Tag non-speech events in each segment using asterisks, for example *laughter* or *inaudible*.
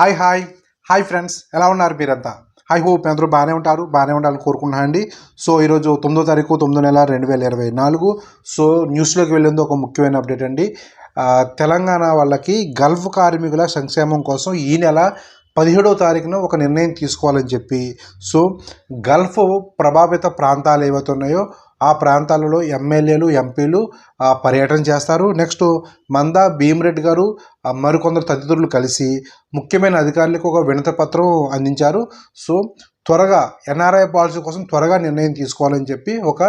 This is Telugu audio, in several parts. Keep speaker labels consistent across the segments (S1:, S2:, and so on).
S1: హాయ్ హాయ్ హాయ్ ఫ్రెండ్స్ ఎలా ఉన్నారు మీరంతా? హై హోప్ అందరూ బాగానే ఉంటారు బాగానే ఉండాలని కోరుకుంటున్నాను అండి. సో ఈరోజు తొమ్మిదో తారీఖు తొమ్మిదో నెల రెండు వేల ఇరవై నాలుగు. సో న్యూస్లోకి వెళ్ళేందుకు ఒక ముఖ్యమైన అప్డేట్ అండి. తెలంగాణ వాళ్ళకి గల్ఫ్ కార్మికుల సంక్షేమం కోసం ఈ నెల పదిహేడో తారీఖున ఒక నిర్ణయం తీసుకోవాలని చెప్పి. సో గల్ఫ్ ప్రభావిత ప్రాంతాలు ఏవైతే ఉన్నాయో ఆ ప్రాంతాలలో ఎమ్మెల్యేలు ఎంపీలు పర్యటన చేస్తారు. నెక్స్ట్ మందా భీమరెడ్డి గారు మరికొందరు తదితరులు కలిసి ముఖ్యమైన అధికారులకు ఒక వినతి పత్రం అందించారు. సో త్వరగా ఎన్ఆర్ఐ పాలసీ కోసం త్వరగా నిర్ణయం తీసుకోవాలని చెప్పి ఒక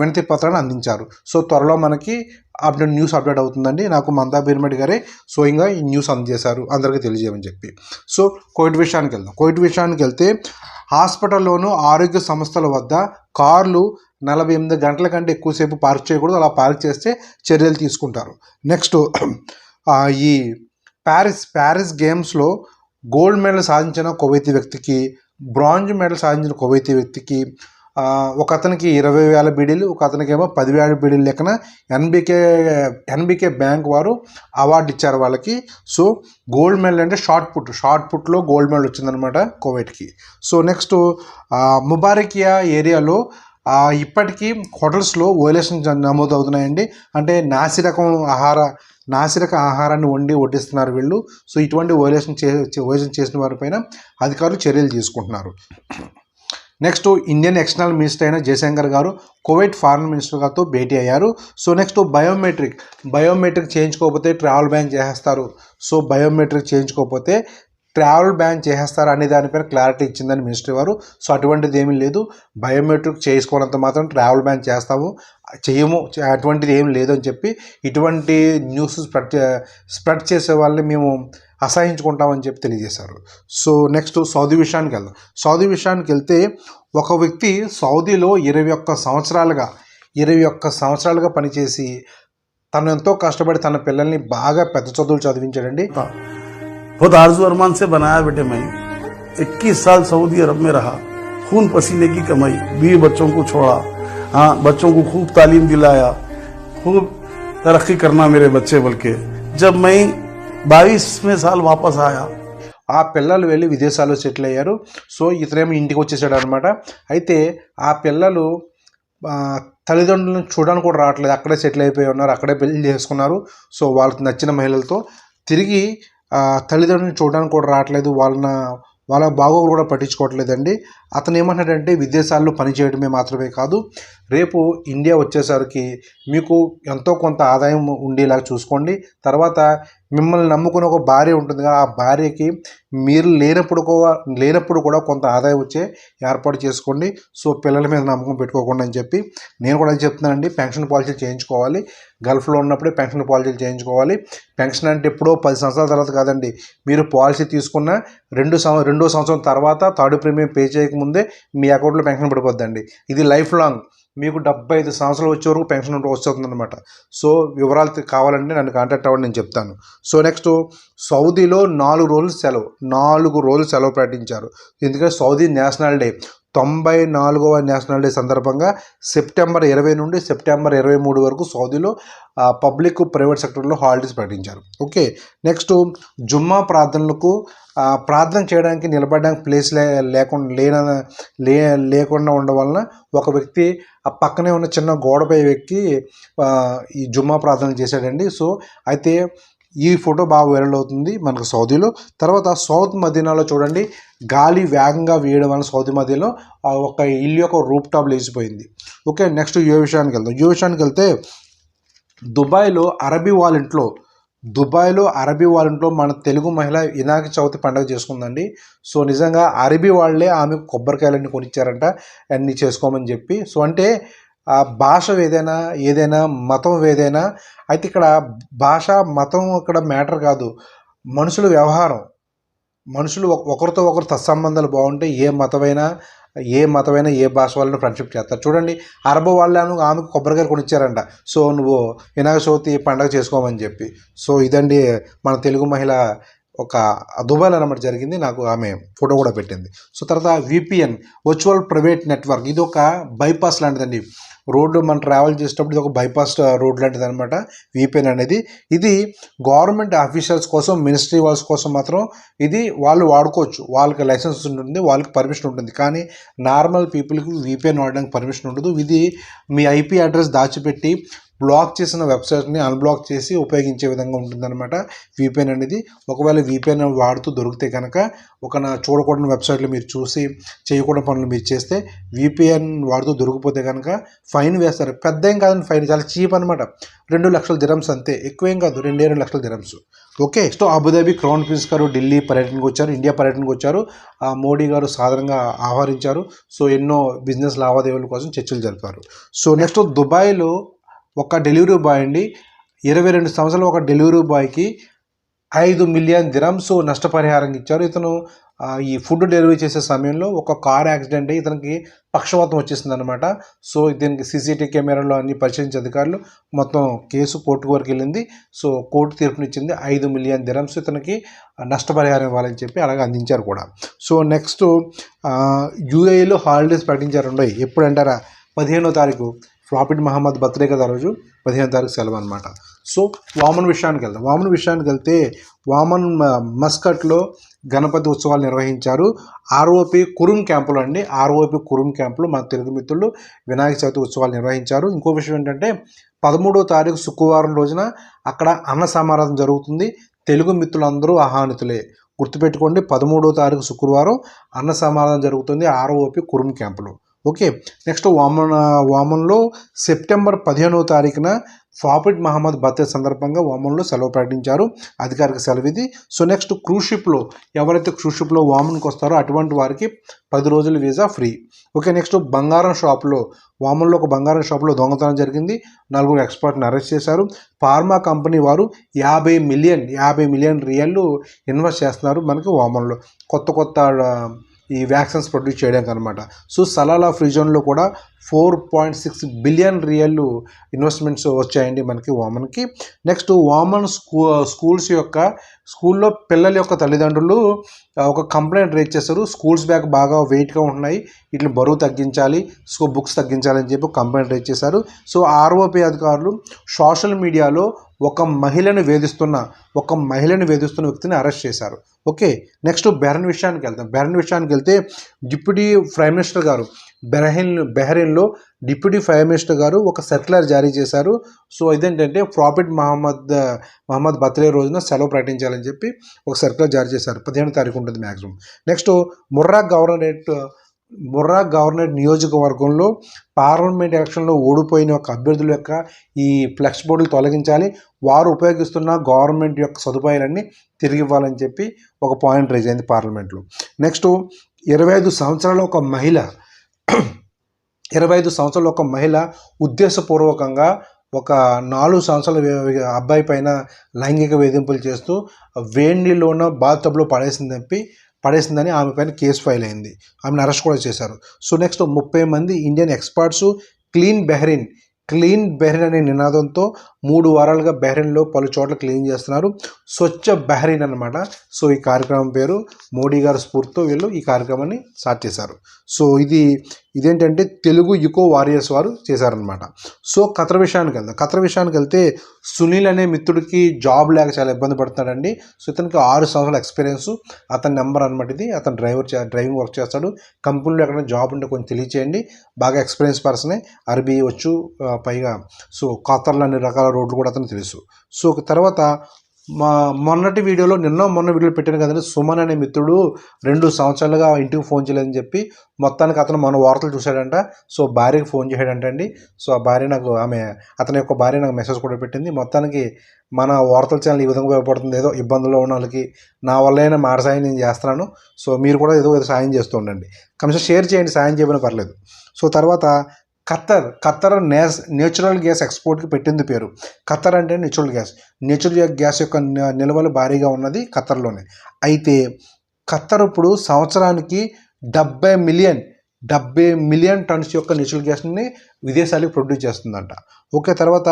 S1: వినతి పత్రాన్ని అందించారు. సో త్వరలో మనకి అప్డేట్ న్యూస్ అప్డేట్ అవుతుందండి. నాకు మందా భీమరెడ్డి గారే స్వయంగా ఈ న్యూస్ అందజేశారు. అందరికీ తెలియజేయమని చెప్పి. సో కోవిడ్ విషయానికి వెళ్దాం. కోవిడ్ విషయానికి వెళ్తే హాస్పిటల్లోనూ ఆరోగ్య సంస్థల వద్ద కార్లు నలభై ఎనిమిది గంటల కంటే ఎక్కువసేపు పార్క్ చేయకూడదు. అలా పార్క్ చేస్తే చర్యలు తీసుకుంటారు. నెక్స్ట్ ఈ ప్యారిస్ ప్యారిస్ గేమ్స్లో గోల్డ్ మెడల్ సాధించిన కువైతీ వ్యక్తికి బ్రాంజ్ మెడల్ సాధించిన కువైతీ వ్యక్తికి ఒక అతనికి ఇరవై వేల బీడీలు ఒక అతనికి ఏమో పదివేల బీడీలు లెక్కన ఎన్బికే ఎన్బికే బ్యాంక్ వారు అవార్డు ఇచ్చారు వాళ్ళకి. సో గోల్డ్ మెడల్ అంటే షార్ట్ పుట్. షార్ట్ పుట్లో గోల్డ్ మెడల్ వచ్చిందనమాట కోవిడ్కి సో నెక్స్ట్ ముబారకియా ఏరియాలో ఇప్పటికీ హోటల్స్లో ఓలేషన్ నమోదు అవుతున్నాయండి. అంటే నాసిరకం ఆహార నాసిరక ఆహారాన్ని వండి వడ్డిస్తున్నారు వీళ్ళు. సో ఇటువంటి ఓలేషన్ చే ఓలేషన్ చేసిన వారిపైన అధికారులు చర్యలు తీసుకుంటున్నారు. నెక్స్ట్ ఇండియన్ ఎక్స్టర్నల్ మినిస్టర్ అయిన జయశంకర్ గారు కువైట్ ఫారెన్ మినిస్టర్ గారితో భేటీ అయ్యారు. So next biometric. బయోమెట్రిక్ చేయించుకోకపోతే ట్రావెల్ బ్యాన్ చేసేస్తారు. సో బయోమెట్రిక్ చేయించుకోకపోతే ట్రావెల్ బ్యాన్ చేసేస్తారు అనే దానిపైన క్లారిటీ ఇచ్చిందని మినిస్ట్రీ వారు. సో అటువంటిది ఏమీ లేదు. బయోమెట్రిక్ చేసుకోనంత మాత్రం ట్రావెల్ బ్యాన్ చేస్తాము చేయము అటువంటిది ఏం లేదని చెప్పి ఇటువంటి న్యూస్ స్ప్రెడ్ చే- స్ప్రెడ్ చేసే వాళ్ళని మేము అసహించుకుంటామని చెప్పి తెలియజేశారు. సో నెక్స్ట్ సౌదీ విషయానికి వెళ్దాం. సౌదీ విషయానికి వెళ్తే ఒక వ్యక్తి సౌదీలో ఇరవై ఒక్క సంవత్సరాలుగా ఇరవై ఒక్క సంవత్సరాలుగా పనిచేసి తను ఎంతో కష్టపడి తన పిల్లల్ని బాగా పెద్ద చదువులు చదివించాడండి.
S2: बहुत आरजू अरमान से बनाया बेटे मैं 21 साल सऊदी अरब में रहा खून पसीने की कमाई बीवी बच्चों को छोड़ा हाँ बच्चों को खूब तालीम दिलाया खूब तरक्की करना मेरे बच्चे बल्कि जब मैं बाईसवें साल वापस आया
S1: ఆ పిల్లలు వెళ్ళి విదేశాల్లో సెటిల్ అయ్యారు సో ఇతనేమో ఇంటికి వచ్చేసాడు అనమాట అయితే ఆ పిల్లలు ఆ, తల్లిదండ్రులను చూడడానికి కూడా రావట్లేదు అక్కడే సెటిల్ అయిపోయి ఉన్నారు అక్కడే పెళ్లి చేసుకున్నారు సో వాళ్ళకి నచ్చిన మహిళలతో తిరిగి ఆ, తల్లిదండ్రులను చూడడానికి కూడా రావట్లేదు. వాళ్ళన వాళ్ళ బాగోగులు కూడా పట్టించుకోవట్లేదండి. అతను ఏమంటాడంటే విదేశాల్లో పనిచేయడమే మాత్రమే కాదు రేపు ఇండియా వచ్చేసరికి మీకు ఎంతో కొంత ఆదాయం ఉండేలాగా చూసుకోండి. తర్వాత మిమ్మల్ని నమ్ముకుని ఒక భార్య ఉంటుంది కదా ఆ భార్యకి మీరు లేనప్పుడు లేనప్పుడు కూడా కొంత ఆదాయం వచ్చే ఏర్పాటు చేసుకోండి. సో పిల్లల మీద నమ్మకం పెట్టుకోకుండా అని చెప్పి నేను కూడా చెప్తున్నానండి. పెన్షన్ పాలసీ చేయించుకోవాలి. గల్ఫ్లో ఉన్నప్పుడే పెన్షన్ పాలసీలు చేయించుకోవాలి. పెన్షన్ అంటే ఎప్పుడో పది సంవత్సరాల తర్వాత కాదండి. మీరు పాలసీ తీసుకున్న రెండు సంవ రెండో సంవత్సరం తర్వాత థర్డ్ ప్రీమియం పే చేయకముందే మీ అకౌంట్లో పెన్షన్ పడిపోద్దండి. ఇది లైఫ్ లాంగ్. మీకు డెబ్బై ఐదు సంవత్సరాలు వచ్చే వరకు పెన్షన్ వస్తుందన్నమాట. సో వివరాలు కావాలంటే నన్ను కాంటాక్ట్ అవ్వండి నేను చెప్తాను. సో నెక్స్ట్ సౌదీలో నాలుగు రోజులు సెలవు. నాలుగు రోజులు సెలవు ప్రకటించారు. ఎందుకంటే సౌదీ నేషనల్ డే. తొంభై నాలుగవ నేషనల్ డే సందర్భంగా సెప్టెంబర్ ఇరవై నుండి సెప్టెంబర్ ఇరవై మూడు వరకు సౌదీలో ఆ, పబ్లిక్ ప్రైవేట్ సెక్టర్లో హాలిడేస్ ప్రకటించారు. ఓకే నెక్స్ట్ జుమ్మా ప్రార్థనలకు ప్రార్థన చేయడానికి నిలబడడానికి ప్లేస్ లే లేకుండా లేన లే లేకుండా ఉండడం వలన ఒక వ్యక్తి ఆ పక్కనే ఉన్న చిన్న గోడపై వ్యక్తి ఈ జుమ్మా ప్రార్థన చేశాడండి. సో అయితే ఈ ఫోటో బాగా వైరల్ అవుతుంది మనకు సౌదీలో. తర్వాత సౌత్ మదీనాలో చూడండి గాలి వేగంగా వేయడం వల్ల సౌదీ మదీనాలో ఒక ఇల్లు యొక్క రూప్ టాప్ లేచిపోయింది. ఓకే నెక్స్ట్ యూ విషయానికి వెళ్దాం. యూ విషయానికి వెళ్తే దుబాయ్లో అరబీ వాళ్ళ ఇంట్లో దుబాయ్లో అరబీ వాళ్ళ ఇంట్లో మన తెలుగు మహిళ వినాయక చవితి పండుగ చేసుకుందండి. సో నిజంగా అరబీ వాళ్ళే ఆమె కొబ్బరికాయలన్నీ కొనిచ్చారంట అన్నీ చేసుకోమని చెప్పి. సో అంటే ఆ భాష ఏదైనా ఏదైనా మతం ఏదైనా అయితే ఇక్కడ భాష మతం ఇక్కడ మ్యాటర్ కాదు. మనుషుల వ్యవహారం. మనుషులు ఒకరితో ఒకరు తత్సంబంధాలు బాగుంటే ఏ మతమైనా ఏ మతమైనా ఏ భాష వాళ్ళని ఫ్రెండ్షిప్ చేస్తారు. చూడండి అరబ్ వాళ్ళను ఆమెకు కొబ్బరికాయ కొనిచ్చారంట. సో నువ్వు వినాయక చవితి పండగ చేసుకోమని చెప్పి. సో ఇదండి మన తెలుగు మహిళ ఒక దుబాయ్లో అనమాట జరిగింది. నాకు ఆమె ఫోటో కూడా పెట్టింది. సో తర్వాత విపిఎన్ వర్చువల్ ప్రైవేట్ నెట్వర్క్. ఇది ఒక బైపాస్ లాంటిదండి. రోడ్డు మనం ట్రావెల్ చేసేటప్పుడు ఇది ఒక బైపాస్ రోడ్ లాంటిది అనమాట విపిఎన్ అనేది. ఇది గవర్నమెంట్ ఆఫీషియల్స్ కోసం మినిస్ట్రీ వాళ్ళ కోసం మాత్రం ఇది వాళ్ళు వాడుకోవచ్చు. వాళ్ళకి లైసెన్స్ ఉంటుంది వాళ్ళకి పర్మిషన్ ఉంటుంది. కానీ నార్మల్ పీపుల్కి విపిఎన్ వాడడానికి పర్మిషన్ ఉండదు. ఇది మీ ఐపీ అడ్రస్ దాచిపెట్టి బ్లాక్ చేసిన వెబ్సైట్ని అన్బ్లాక్ చేసి ఉపయోగించే విధంగా ఉంటుందన్నమాట. విపిఎన్ అనేది ఒకవేళ విపిఎన్ వాడుతూ దొరికితే కనుక ఒక నా చూడకూడని వెబ్సైట్లు మీరు చూసి చేయకూడని పనులు మీరు చేస్తే విపిఎన్ వాడుతూ దొరికిపోతే కనుక ఫైన్ వేస్తారు. పెద్ద ఏం కాదండి ఫైన్ చాలా చీప్ అనమాట రెండు లక్షల దిరమ్స్ అంతే. ఎక్కువేం కాదు రెండే రెండు లక్షల dirhams. Okay so Abu Dhabi crown prince గారు ఢిల్లీ పర్యటనకు వచ్చారు ఇండియా పర్యటనకు వచ్చారు. ఆ మోడీ గారు సాధారణంగా ఆహ్వానించారు. సో ఎన్నో బిజినెస్ లావాదేవీల కోసం చర్చలు జరిపారు. సో నెక్స్ట్ దుబాయ్లో ఒక డెలివరీ బాయ్ అండి. ఇరవై రెండు సంవత్సరాల ఒక డెలివరీ బాయ్కి ఐదు మిలియన్ దిరమ్స్ నష్టపరిహారం ఇచ్చారు. ఇతను ఈ ఫుడ్ డెలివరీ చేసే సమయంలో ఒక కార్ యాక్సిడెంట్ అయ్యి ఇతనికి పక్షవాతం వచ్చేసింది అనమాట సో దీనికి సీసీటీవీ కెమెరాలో అన్ని పరిశీలించే అధికారులు మొత్తం కేసు కోర్టు వరకు వెళ్ళింది. సో కోర్టు తీర్పునిచ్చింది ఐదు మిలియన్ దిరమ్స్ ఇతనికి నష్టపరిహారం ఇవ్వాలని చెప్పి అలాగే అందించారు కూడా. సో నెక్స్ట్ యూఏఈలో హాలిడేస్ ప్రకటించారు. ఉండవు ఎప్పుడంటారా పదిహేనో తారీఖు. ప్రాఫిట్ మహమ్మద్ బర్త్డే కదా రోజు? పదిహేను తారీఖు సెలవు అనమాట సో వామన్ విషయానికి వెళ్దాం. వామన్ విషయానికి వెళ్తే వామన్ మస్కట్లో గణపతి ఉత్సవాలు నిర్వహించారు. ఆర్ఓపి కురుం క్యాంపులో అండి. ఆర్ఓపి కురుం క్యాంపులో మన తెలుగు మిత్రులు వినాయక చవితి ఉత్సవాలు నిర్వహించారు. ఇంకో విషయం ఏంటంటే పదమూడో తారీఖు శుక్రవారం రోజున అక్కడ అన్న సమారాధన జరుగుతుంది. తెలుగు మిత్రులందరూ ఆహ్వానితులే. గుర్తుపెట్టుకోండి పదమూడో తారీఖు శుక్రవారం అన్న సమారాధన జరుగుతుంది ఆర్ఓపి కురుం క్యాంపులో. ఓకే నెక్స్ట్ వామన్ వామన్లో సెప్టెంబర్ పదిహేనవ తారీఖున ఫాపిడ్ మహమ్మద్ బర్త్డే సందర్భంగా వామన్లో సెలవు ప్రకటించారు అధికారిక సెలవు ఇది. సో నెక్స్ట్ క్రూజ్ షిప్లో ఎవరైతే క్రూజ్ షిప్లో వామన్కి వస్తారో అటువంటి వారికి పది రోజుల వీసా ఫ్రీ. ఓకే నెక్స్ట్ బంగారం షాప్లో వామన్లో ఒక బంగారం షాప్లో దొంగతనం జరిగింది. నలుగురు ఎక్స్పర్ట్ని అరెస్ట్ చేశారు. ఫార్మా కంపెనీ వారు యాభై మిలియన్ యాభై మిలియన్ రియల్లు ఇన్వెస్ట్ చేస్తున్నారు మనకి వామన్లో. కొత్త కొత్త ఈ వ్యాక్సిన్స్ ప్రొడ్యూస్ చేయడానికి అనమాట సో సలాలా ఫ్రీ జోన్లో కూడా four point six billion riyal investments వచ్చాయండి మనకి వామన్కి. నెక్స్ట్ వామన్ స్కూ స్కూల్స్ యొక్క స్కూల్లో పిల్లల యొక్క తల్లిదండ్రులు ఒక కంప్లైంట్ రేజ్ చేశారు. స్కూల్స్ బ్యాగ్ బాగా వెయిట్గా ఉంటున్నాయి. వీటిని బరువు తగ్గించాలి సో బుక్స్ తగ్గించాలని చెప్పి కంప్లైంట్ రేజ్ చేశారు. సో ఆర్ఓపీ అధికారులు సోషల్ మీడియాలో ఒక మహిళను వేధిస్తున్న ఒక మహిళను వేధిస్తున్న వ్యక్తిని అరెస్ట్ చేశారు. ఓకే నెక్స్ట్ బెరన్ విషయానికి వెళ్తాం బెరన్ విషయానికి వెళ్తే డిప్యూటీ ప్రైమ్ మినిస్టర్ గారు బెహ్రెయిన్ బెహ్రెయిన్లో డిప్యూటీ ప్రైమ్ మినిస్టర్ గారు ఒక సర్క్యులర్ జారీ చేశారు. సో ఇదేంటంటే ప్రాఫిట్ మహమ్మద్ మహమ్మద్ బర్త్డే రోజున సెలవు ప్రకటించాలని చెప్పి ఒక సర్క్యులర్ జారీ చేశారు. పదిహేను తారీఖు ఉంటుంది మ్యాక్సిమం నెక్స్ట్ ముర్రా గవర్నరేట్ ముర్రా గవర్నరేట్ నియోజకవర్గంలో పార్లమెంట్ ఎలక్షన్లో ఓడిపోయిన ఒక అభ్యర్థుల యొక్క ఈ ఫ్లెక్స్ బోర్డులు తొలగించాలి. వారు ఉపయోగిస్తున్న గవర్నమెంట్ యొక్క సదుపాయాలన్నీ తిరిగి ఇవ్వాలని చెప్పి ఒక పాయింట్ రైజ్ అయింది పార్లమెంట్లో. నెక్స్ట్ ఇరవై ఐదు సంవత్సరాల ఒక మహిళ *clears throat* ఇరవై ఐదు సంవత్సరాల ఒక మహిళ ఉద్దేశపూర్వకంగా ఒక నాలుగు సంవత్సరాల అబ్బాయి పైన లైంగిక వేధింపులు చేస్తూ వేణిలోన బాత్టబ్లో పడేసింది తప్పి పడేసిందని ఆమె పైన కేసు ఫైల్ అయింది. ఆమెను అరెస్ట్ కూడా చేశారు. సో నెక్స్ట్ ముప్పై మంది Indian experts clean Bahrain clean Bahrain అనే నినాదంతో మూడు వారాలుగా బెహ్రిన్లో పలు చోట్ల క్లీన్ చేస్తున్నారు. స్వచ్ఛ బెహ్రిన్ అన్నమాట. సో ఈ కార్యక్రమం పేరు మోడీ గారి స్ఫూర్తితో వీళ్ళు ఈ కార్యక్రమాన్ని స్టార్ట్ చేశారు. సో ఇది ఇదేంటంటే తెలుగు యుకో వారియర్స్ వారు చేశారనమాట సో ఖతర్ విషయానికి వెళ్దాం. ఖతర్ విషయానికి వెళ్తే సునీల్ అనే మిత్రుడికి జాబ్ లేక చాలా ఇబ్బంది పడుతున్నాడండి. సో ఇతనికి ఆరు సంవత్సరాల ఎక్స్పీరియన్స్. అతని నెంబర్ అనమాట ఇది. అతను డ్రైవర్ చే- డ్రైవింగ్ వర్క్ చేస్తాడు. కంపెనీలో ఎక్కడైనా జాబ్ ఉంటే కొంచెం తెలియచేయండి. బాగా ఎక్స్పీరియన్స్ పర్సనే. అరబీ వచ్చు పైగా. సో ఖతర్లో అన్ని రకాల రోడ్లు కూడా అతను తెలుసు. సో తర్వాత మా మొన్నటి వీడియోలో నిన్న మొన్న వీడియో పెట్టాను కదండి సుమన్ అనే మిత్రుడు రెండు సంవత్సరాలుగా ఇంటికి ఫోన్ చేయలేదని చెప్పి మొత్తానికి అతను మన వార్తలు చూశాడంట. సో భార్యకి ఫోన్ చేశాడంట అండి. సో ఆ భార్య నాకు ఆమె అతని యొక్క భార్య నాకు మెసేజ్ కూడా పెట్టింది. మొత్తానికి మన వార్తల ఛానల్ ఈ విధంగా ఉపయోగపడుతుంది. ఏదో ఇబ్బందుల్లో ఉన్న వాళ్ళకి నా వల్ల అయినా మాట సాయం నేను చేస్తున్నాను. సో మీరు కూడా ఏదో ఏదో సాయం చేస్తూ ఉండండి. కనీసం షేర్ చేయండి సాయం చేయమని పర్లేదు. సో తర్వాత ఖత్తర్ ఖత్తర్ నేస్ నేచురల్ గ్యాస్ ఎక్స్పోర్ట్కి పెట్టింది పేరు. ఖత్తర్ అంటే నేచురల్ గ్యాస్. నేచురల్ గ్యాస్ యొక్క నిల్వలు భారీగా ఉన్నది ఖత్తర్లోనే. అయితే ఖత్తర్ ఇప్పుడు సంవత్సరానికి డెబ్బై మిలియన్ డెబ్బై మిలియన్ టన్స్ యొక్క నేచురల్ గ్యాస్ని విదేశాలకు ప్రొడ్యూస్ చేస్తుందంట. ఓకే తర్వాత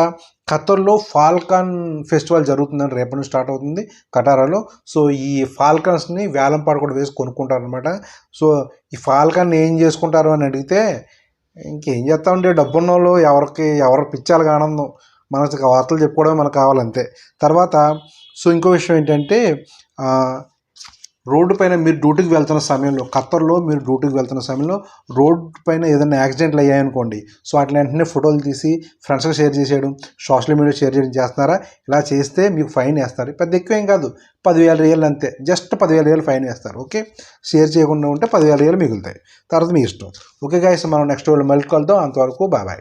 S1: ఖతర్లో ఫాల్కాన్ ఫెస్టివల్ జరుగుతుందని రేపటి నుంచి స్టార్ట్ అవుతుంది కటారాలో సో ఈ ఫాల్కాన్స్ని వేలంపాడు కూడా వేసి కొనుక్కుంటారు అనమాట సో ఈ ఫాల్కాన్ ఏం చేసుకుంటారు అని అడిగితే ఇంకేం చేస్తామంటే డబ్బున్న వాళ్ళు ఎవరికి ఎవరు పిచ్చాలి ఆనందం మనకు వార్తలు చెప్పుకోవడం మనకు కావాలంతే. తర్వాత సో ఇంకో విషయం ఏంటంటే రోడ్డు పైన మీరు డ్యూటీకి వెళ్తున్న సమయంలో ఖత్తర్లో మీరు డ్యూటీకి వెళ్తున్న సమయంలో రోడ్డు పైన ఏదైనా యాక్సిడెంట్లు అయ్యాయనుకోండి. సో అట్లా వెంటనే ఫోటోలు తీసి ఫ్రెండ్స్కి షేర్ చేసేయడం సోషల్ మీడియా షేర్ చేయడం చేస్తున్నారా? ఇలా చేస్తే మీకు ఫైన్ వేస్తారు. పెద్ద ఎక్కువ ఏం కాదు. పదివేల రియల్ అంతే. జస్ట్ పదివేల రియల్ ఫైన్ వేస్తారు. ఓకే? షేర్ చేయకుండా ఉంటే పదివేల రియల్ మిగులుతాయి. తర్వాత మీ ఇష్టం. ఓకే గాయస్ మనం నెక్స్ట్ వాళ్ళు మళ్ళీ కలుద్దాం. అంతవరకు బాబాయ్